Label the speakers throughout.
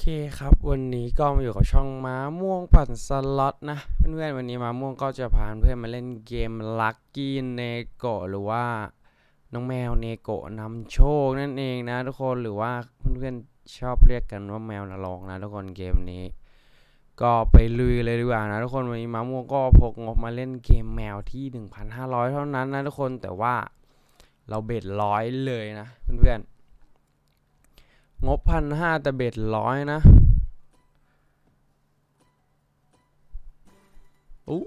Speaker 1: เคครับ วันนี้ก็มาอยู่กับช่องม้าม่วงปั่นสล็อตนะ เพื่อนๆวันนี้ม้าม่วงก็จะพาเพื่อนมาเล่นเกมลัคกี้เนโกหรือว่าน้องแมวเนโกะนำโชคนั่นเองนะทุกคนหรือว่าเพื่อนๆชอบเรียกกันว่าแมวนรกนะทุกคนเกมนี้ ก็ไปลุยเลยดีกว่านะทุกคนวันนี้ม้าม่วงก็พกงบมาเล่นเกมแมวที่ 1,500 เท่านั้นนะทุกคนแต่ว่าเราเบ็ดร้อยเลยนะเพื่อนๆ งบพันห้าแต่เบ็ดร้อยนะอู้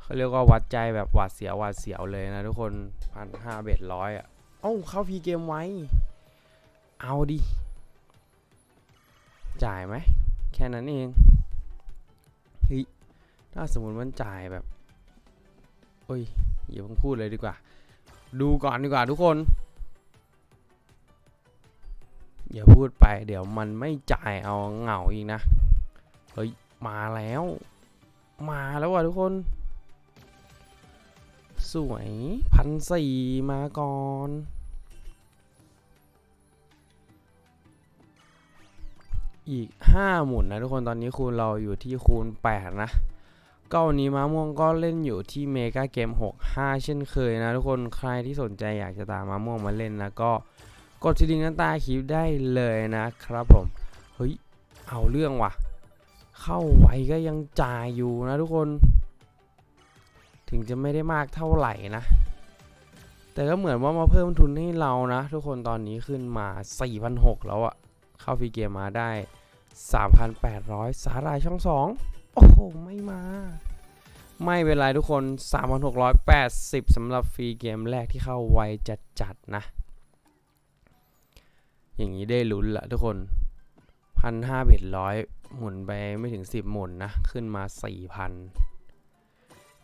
Speaker 1: เขาเรียกว่าวัดใจแบบหวาดเสียวหวาดเสียวเลยนะทุกคนพันห้าเบ็ดร้อยอะเอ้าเข้าพีเกมไว้ เอาดิ จ่ายไหม แค่นั้นเองเฮ้ยถ้าสมมติมันจ่ายแบบโอ้ยอย่าเพิ่งพูดเลยดีกว่า ดูก่อนดีกว่าทุกคน อย่าพูดไป เดี๋ยวมันไม่จ่ายเอาเหงาอีกนะ เฮ้ย มาแล้ว มาแล้วว่ะทุกคน สวยพันสี่มาก่อนอีก 5 หมุนนะทุกคนตอนนี้คูณเราอยู่ที่คูณ 8 นะก็วันนี้ม้าม่วงก็เล่นอยู่ที่เมกาเกม 65 เช่นเคยนะทุกคนใครที่สนใจอยากจะตามม้าม่วงมาเล่นนะก็ กดที่ลิงก์ด้านใต้คลิปได้เลยนะครับผม เฮ้ย เอาเรื่องว่ะ เข้าไวก็ยังจ่ายอยู่นะทุกคน ถึงจะไม่ได้มากเท่าไหร่นะ แต่ก็เหมือนว่ามาเพิ่มทุนให้เรานะ ทุกคนตอนนี้ขึ้นมา 4,600 แล้วอะเข้าฟรีเกมมาได้ 3,800 สาหร่ายช่อง 2 โอ้โห ไม่มา ไม่เป็นไรทุกคน 3,680สำหรับฟรีเกมแรกที่เข้าไวจัดๆนะ อย่างนี้ได้ลุ้นละทุกคนพันห้าเบ็ดร้อยหมุนไปไม่ถึงสิบหมุนนะ ขึ้นมาสี่พัน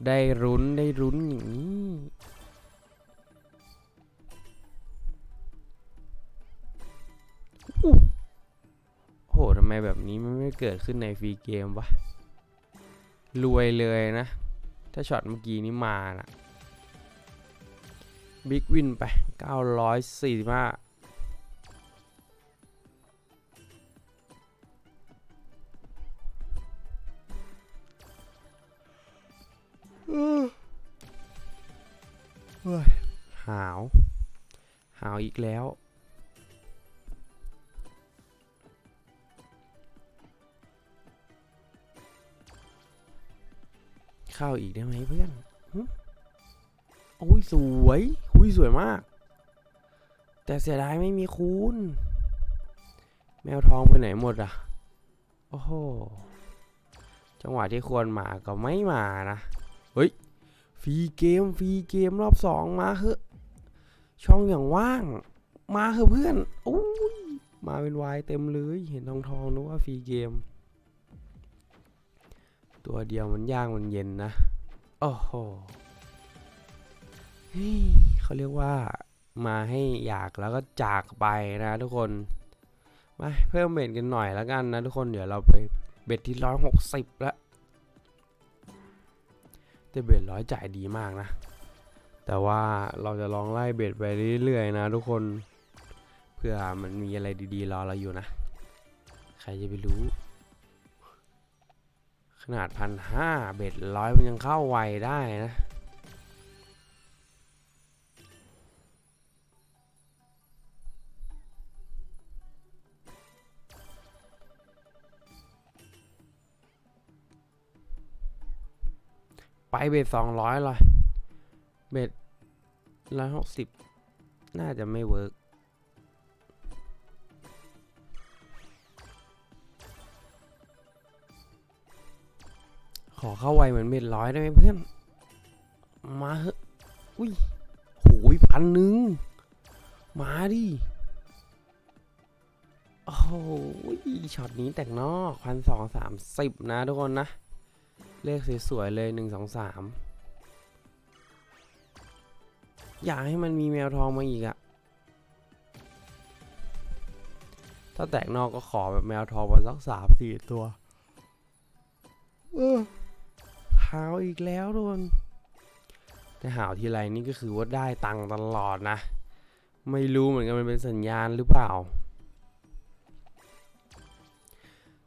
Speaker 1: ได้รุ้นได้รุ้นอย่างนี้อู้โหทำไมแบบนี้มันไม่เกิดขึ้นในฟรีเกมวะ รวยเลยนะ ถ้าช็อตเมื่อกี้นี้มานะบิ๊กวินไป 945 เฮ้ยหาว หาวอีกแล้วเข้าอีกได้ไหมเพื่อนโอ้ยสวยคุยสวยมาก แต่เสียดายไม่มีคูณ แมวทองไปไหนหมดอะ โอ้โห จังหวะที่ควรมาก็ไม่มานะ ฟรีเกมฟรีเกมรอบสองมาเหอะช่องอย่างว่าง มาเหอะเพื่อนโอ้ยมาเป็นวายเต็มเลยเห็นทองทองนึกว่าฟรีเกม ตัวเดียวมันย่างมันเย็นนะโอ้โหเฮ้ยเขาเรียกว่ามาให้อยากแล้วก็จากไปนะทุกคนมาเพิ่มเบ็ดกันหน่อยแล้วกันนะทุกคนเดี๋ยวเราไปเบ็ดที่ร้อยหกสิบแล้ว แต่เบ็ดร้อยจ่ายดีมากนะ แต่ว่าเราจะลองไล่เบ็ดไปเรื่อยๆนะทุกคน เพื่อมันมีอะไรดีๆรอเราอยู่นะ ใครจะไปรู้ ขนาดพันห้าเบ็ดร้อยมันยังเข้าไวได้นะ ไปเบ็ดสองร้อยเลยเบ็ดร้อยหกสิบน่าจะไม่เวิร์กขอเข้าไวเหมือนเบ็ดร้อยได้ไหมเพื่อน มาเหอะอุ้ยโหยพันหนึ่งมาดิโอ้โหช็อตนี้แต่งนอกพันสองสามสิบนะทุกคนนะ เลขสวยๆเลยหนึ่งสองสามอยากให้มันมีแมวทองมาอีกอะถ้าแตกนอกก็ขอแบบแมวทองมาสักสามสี่ตัวเออหาวอีกแล้วทุกคนแต่หาวทีไรนี่ก็คือว่าได้ตังค์ตลอดนะ ไม่รู้เหมือนกันมันเป็นสัญญาณหรือเปล่า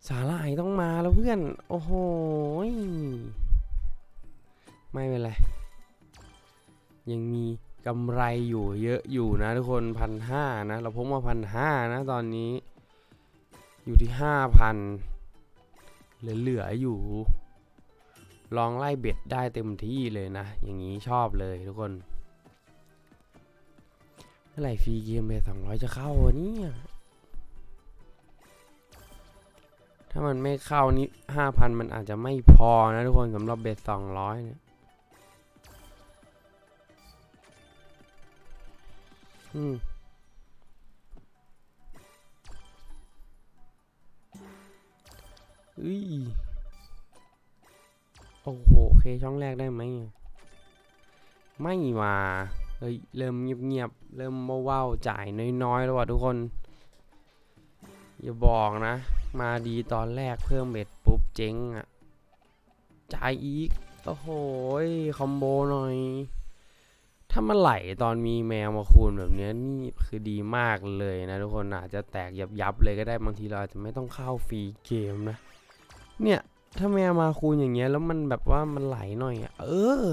Speaker 1: สาหร่ายต้องมาแล้วเพื่อน โอ้โห ไม่เป็นไร ยังมีกำไรอยู่เยอะอยู่นะทุกคนพันห้านะ เราพกมาพันห้านะตอนนี้ อยู่ที่ห้าพันเหลือๆอยู่ ลองไล่เบ็ดได้เต็มที่เลยนะ อย่างนี้ชอบเลยทุกคน เมื่อไหร่ฟรีเกมเบ็ดสองร้อยจะเข้าวะเนี่ย ถ้ามันไม่เข้านี่ห้าพันมันอาจจะไม่พอนะทุกคนสำหรับเบ็ดสองร้อยเนี่ยอืมอุ้ยโอ้โหเคช่องแรกได้ไหมไม่มาเฮ้ยเริ่มเงียบๆเริ่มว่าๆจ่ายน้อยๆแล้วว่ะทุกคน อย่าบอกนะ มาดีตอนแรกเพิ่มเบ็ดปุ๊บเจ๊งอะจ่ายอีก โอ้โหคอมโบหน่อย ถ้ามันไหลตอนมีแมวมาคูณแบบเนี้ยนี่คือดีมากเลยนะทุกคนอาจจะแตกยับๆเลยก็ได้บางทีเราอาจจะไม่ต้องเข้าฟรีเกมนะ เนี่ยถ้าแมวมาคูณอย่างเงี้ยแล้วมันแบบว่ามันไหลหน่อยอะเออ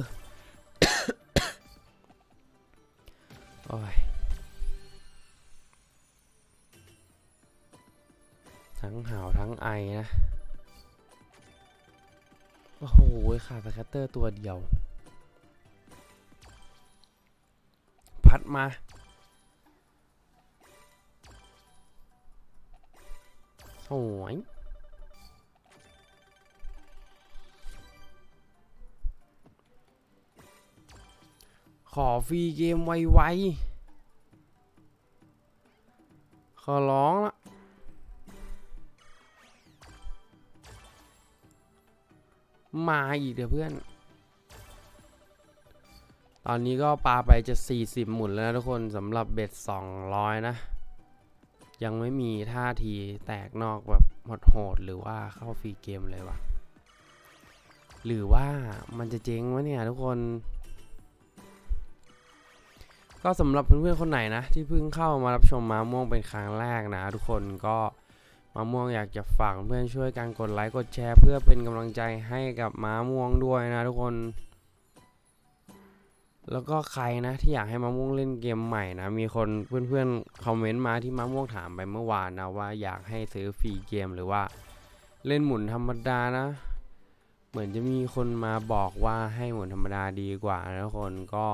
Speaker 1: โอ้ย ทั้งหาวทั้งไอนะ โอ้โหขาดสแคตเตอร์ตัวเดียว พัดมาสวยขอฟรีเกมไวๆ ขอร้องละ มาอีกเดี๋ยวเพื่อน ตอนนี้ก็ปาไปจะ 40 หมุนแล้วนะทุกคนสำหรับเบ็ด 200 นะ ยังไม่มีท่าทีแตกนอกแบบโหดหรือว่าเข้าฟรีเกมเลยวะหรือว่ามันจะเจ๊งวะเนี่ยทุกคน ก็สำหรับเพื่อนๆคนไหนนะ ที่เพิ่งเข้ามารับชมมาม่วงเป็นครั้งแรกนะ ทุกคนก็ มาม่วงอยากจะฝากเพื่อนช่วยกันกดไลค์กดแชร์เพื่อเป็นกำลังใจให้กับม้าม่วงด้วยนะทุกคน แล้วก็ใครนะที่อยากให้มะม่วงเล่นเกมใหม่นะมีคนเพื่อนๆคอมเมนต์มาที่มะม่วงถามไปเมื่อวานนะว่าอยากให้ซื้อฟรีเกมหรือว่าเล่นหมุนธรรมดานะ เหมือนจะมีคนมาบอกว่าให้หมุนธรรมดาดีกว่านะทุกคนก็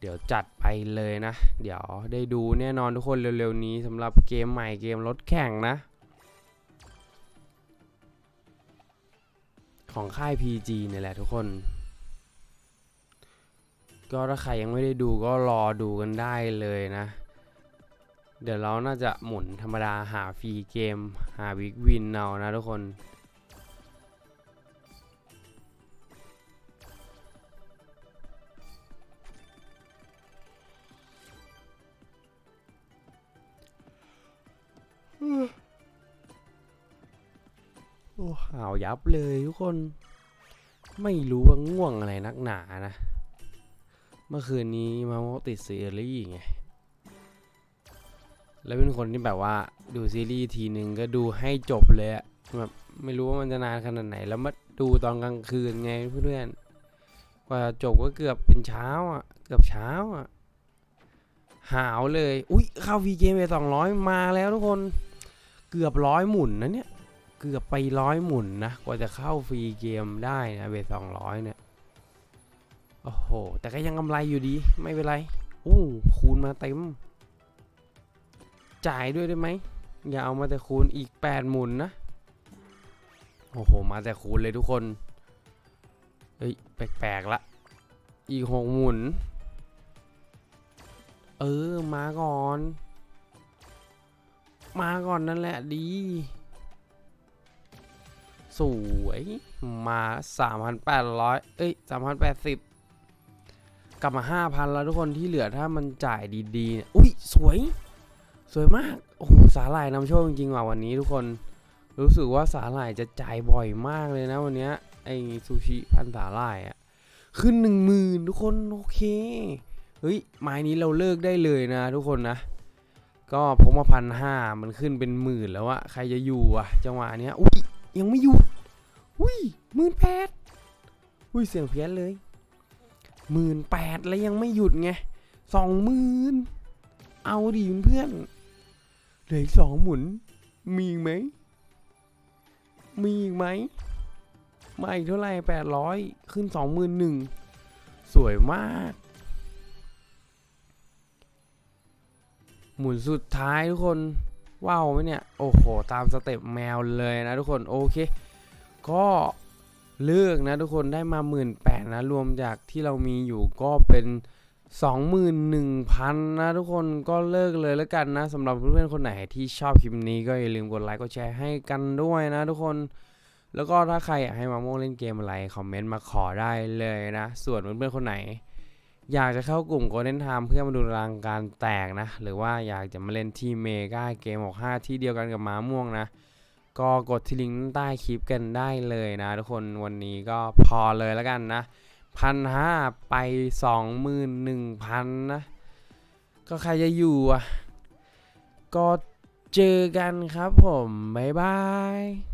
Speaker 1: เดี๋ยวจัดไปเลยนะ เดี๋ยวได้ดูแน่นอนทุกคนเร็วๆนี้สำหรับเกมใหม่เกมรถแข่งนะ ของค่าย PG เนี่ยแหละทุกคน ก็ถ้าใครยังไม่ได้ดูก็รอดูกันได้เลยนะ เดี๋ยวเราน่าจะหมุนธรรมดาหาฟรีเกม หาวิกวินเอานะทุกคนโอ้หาวยับเลยทุกคน ไม่รู้ว่าง่วงอะไรนักหนานะ เมื่อคืนนี้มาโมติดซีรีส์ไง แล้วเป็นคนที่แบบว่าดูซีรีส์ทีหนึ่งก็ดูให้จบเลยอะแบบไม่รู้ว่ามันจะนานขนาดไหน แล้วมาดูตอนกลางคืนไงเพื่อนกว่าจะจบก็เกือบเป็นเช้าอะ เกือบเช้าอะ หาวเลย อุ้ยเข้าวีเกมไปสองร้อยมาแล้วทุกคน เกือบร้อยหมุนนะเนี่ย เกือบไปร้อยหมุนนะ กว่าจะเข้าฟรีเกมได้นะเบสสองร้อยเนี่ย โอ้โห แต่ก็ยังกำไรอยู่ดี ไม่เป็นไรอู้คูณมาเต็ม จ่ายด้วยได้ไหม อย่าเอามาแต่คูณอีก8หมุนนะ โอ้โห มาแต่คูณเลยทุกคน เฮ้ย แปลกๆละ อีก6หมุน เออ มาก่อน มาก่อนนั่นแหละดี สวยมา 3,800 เอ้ย 3,080 กลับมา 5,000 แล้วทุกคนที่เหลือถ้ามันจ่ายดีๆเนี่ยอุ้ย สวย สวยมาก โอ้โห สาหร่ายนำโชคจริงๆว่ะวันนี้ทุกคน รู้สึกว่าสาหร่ายจะจ่ายบ่อยมากเลยนะวันเนี้ยไอซูชิพันสาหร่ายอะขึ้นหนึ่งหมื่นทุกคนโอเค เฮ้ย ไม้นี้เราเลิกได้เลยนะทุกคนนะก็พกมาพันห้ามันขึ้นเป็นหมื่นแล้วอะใครจะอยู่อะจังหวะเนี้ยอุ้ย ยังไม่อยู่อุ้ยหมื่นแปดอุ้ยเสียงเพี้ยนเลยหมื่นแปดแล้วยังไม่หยุดไงสองหมื่นเอาดิเพื่อนเหลือสองหมุน มีไหม มีอีกไหมมาอีกเท่าไหร่แปดร้อยขึ้นสองหมื่นหนึ่งสวยมาก หมุนสุดท้ายทุกคน ว้าวไหมเนี่ย โอ้โห ตามสเต็ปแมวเลยนะทุกคน โอเค ก็เลือกนะทุกคนได้มา 1 8ื่นนะ รวมจากที่เรามีอยู่ก็เป็น 21,000 นะทุกคนก็เลิกเลยแล้วกันนะสำหรับเพื่อนๆคนไหนที่ชอบคลิปนี้ก็อย่าลืมกดไลค์กดแชร์ให้กันด้วยนะทุกคน แล้วก็ถ้าใครอยากให้มาโม่งเล่นเกมอะไร คอมเมนต์มาขอได้เลยนะ ส่วนเพื่อนๆคนไหน อยากจะเข้ากลุ่ม Golden Time เพื่อมาดูรางการแตกนะ หรือว่าอยากจะมาเล่นที่เมกาเกม65ที่เดียวกันกับม้าม่วงนะ ก็กดที่ลิงก์ใต้คลิปกันได้เลยนะ ทุกคนวันนี้ก็พอเลยแล้วกันนะพันห้าไปสองหมื่นหนึ่งพันนะ ก็ใครจะอยู่อะ ก็เจอกันครับผม บ๊ายบาย